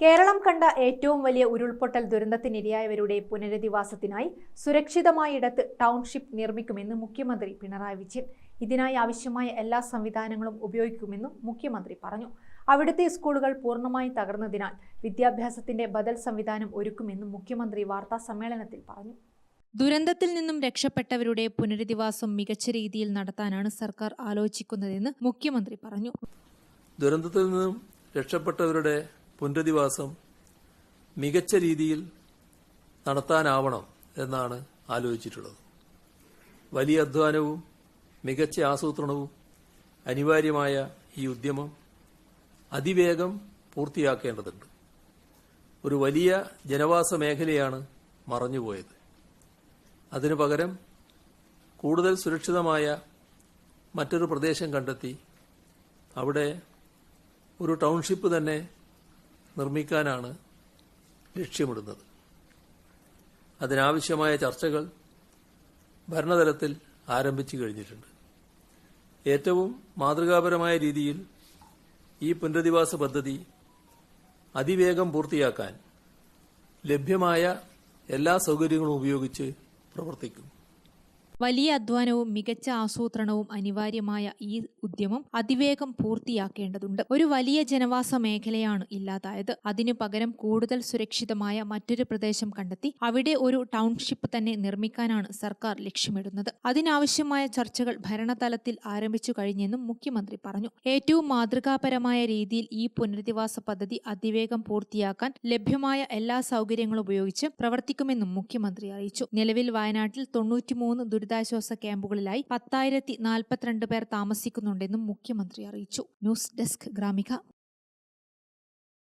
കേരളം കണ്ട ഏറ്റവും വലിയ ഉരുൾപൊട്ടൽ ദുരന്തത്തിനിരയായവരുടെ പുനരധിവാസത്തിനായി സുരക്ഷിതമായ ഇടത്ത് ടൗൺഷിപ്പ് നിർമ്മിക്കുമെന്ന് മുഖ്യമന്ത്രി പിണറായി വിജയൻ. ഇതിനായി ആവശ്യമായ എല്ലാ സംവിധാനങ്ങളും ഉപയോഗിക്കുമെന്നും മുഖ്യമന്ത്രി പറഞ്ഞു. അവിടുത്തെ സ്കൂളുകൾ പൂർണമായി തകർന്നതിനാൽ വിദ്യാഭ്യാസത്തിന്റെ ബദൽ സംവിധാനം ഒരുക്കുമെന്നും മുഖ്യമന്ത്രി വാർത്താ സമ്മേളനത്തിൽ പറഞ്ഞു. ദുരന്തത്തിൽ നിന്നും രക്ഷപ്പെട്ടവരുടെ പുനരധിവാസം മികച്ച രീതിയിൽ നടത്താനാണ് സർക്കാർ ആലോചിക്കുന്നതെന്ന് മുഖ്യമന്ത്രി പറഞ്ഞു. ദുരന്തത്തിൽ നിന്നും രക്ഷപ്പെട്ടവരുടെ പുനരധിവാസം മികച്ച രീതിയിൽ നടത്താനാവണം എന്നാണ് ആലോചിച്ചിട്ടുള്ളത്. വലിയ അധ്വാനവും മികച്ച ആസൂത്രണവും അനിവാര്യമായ ഈ ഉദ്യമം അതിവേഗം പൂർത്തിയാക്കേണ്ടതുണ്ട്. ഒരു വലിയ ജനവാസ മേഖലയാണ് മറഞ്ഞുപോയത്. അതിനു പകരം കൂടുതൽ സുരക്ഷിതമായ മറ്റൊരു പ്രദേശം കണ്ടെത്തി അവിടെ ഒരു ടൗൺഷിപ്പ് തന്നെ നിർമ്മിക്കാനാണ് ലക്ഷ്യമിടുന്നത്. അതിനാവശ്യമായ ചർച്ചകൾ ഭരണതലത്തിൽ ആരംഭിച്ചു കഴിഞ്ഞിട്ടുണ്ട്. ഏറ്റവും മാതൃകാപരമായ രീതിയിൽ ഈ പുനരധിവാസ പദ്ധതി അതിവേഗം പൂർത്തിയാക്കാൻ ലഭ്യമായ എല്ലാ സൗകര്യങ്ങളും ഉപയോഗിച്ച് പ്രവർത്തിക്കും. വലിയ അധ്വാനവും മികച്ച ആസൂത്രണവും അനിവാര്യമായ ഈ ഉദ്യമം അതിവേഗം പൂർത്തിയാക്കേണ്ടതുണ്ട്. ഒരു വലിയ ജനവാസ മേഖലയാണ് ഇല്ലാതായത്. അതിനു പകരം കൂടുതൽ സുരക്ഷിതമായ മറ്റൊരു പ്രദേശം കണ്ടെത്തി അവിടെ ഒരു ടൗൺഷിപ്പ് തന്നെ നിർമ്മിക്കാനാണ് സർക്കാർ ലക്ഷ്യമിടുന്നത്. അതിനാവശ്യമായ ചർച്ചകൾ ഭരണതലത്തിൽ ആരംഭിച്ചു കഴിഞ്ഞെന്നും മുഖ്യമന്ത്രി പറഞ്ഞു. ഏറ്റവും മാതൃകാപരമായ രീതിയിൽ ഈ പുനരധിവാസ പദ്ധതി അതിവേഗം പൂർത്തിയാക്കാൻ ലഭ്യമായ എല്ലാ സൗകര്യങ്ങളും ഉപയോഗിച്ച് പ്രവർത്തിക്കുമെന്നും മുഖ്യമന്ത്രി അറിയിച്ചു. നിലവിൽ വയനാട്ടിൽ തൊണ്ണൂറ്റിമൂന്ന് ദുരിതാശ്വാസ ക്യാമ്പുകളിലായി പത്തായിരത്തി നാൽപ്പത്തിരണ്ട് പേർ താമസിക്കുന്നുണ്ടെന്നും മുഖ്യമന്ത്രി അറിയിച്ചു. News desk Gramika.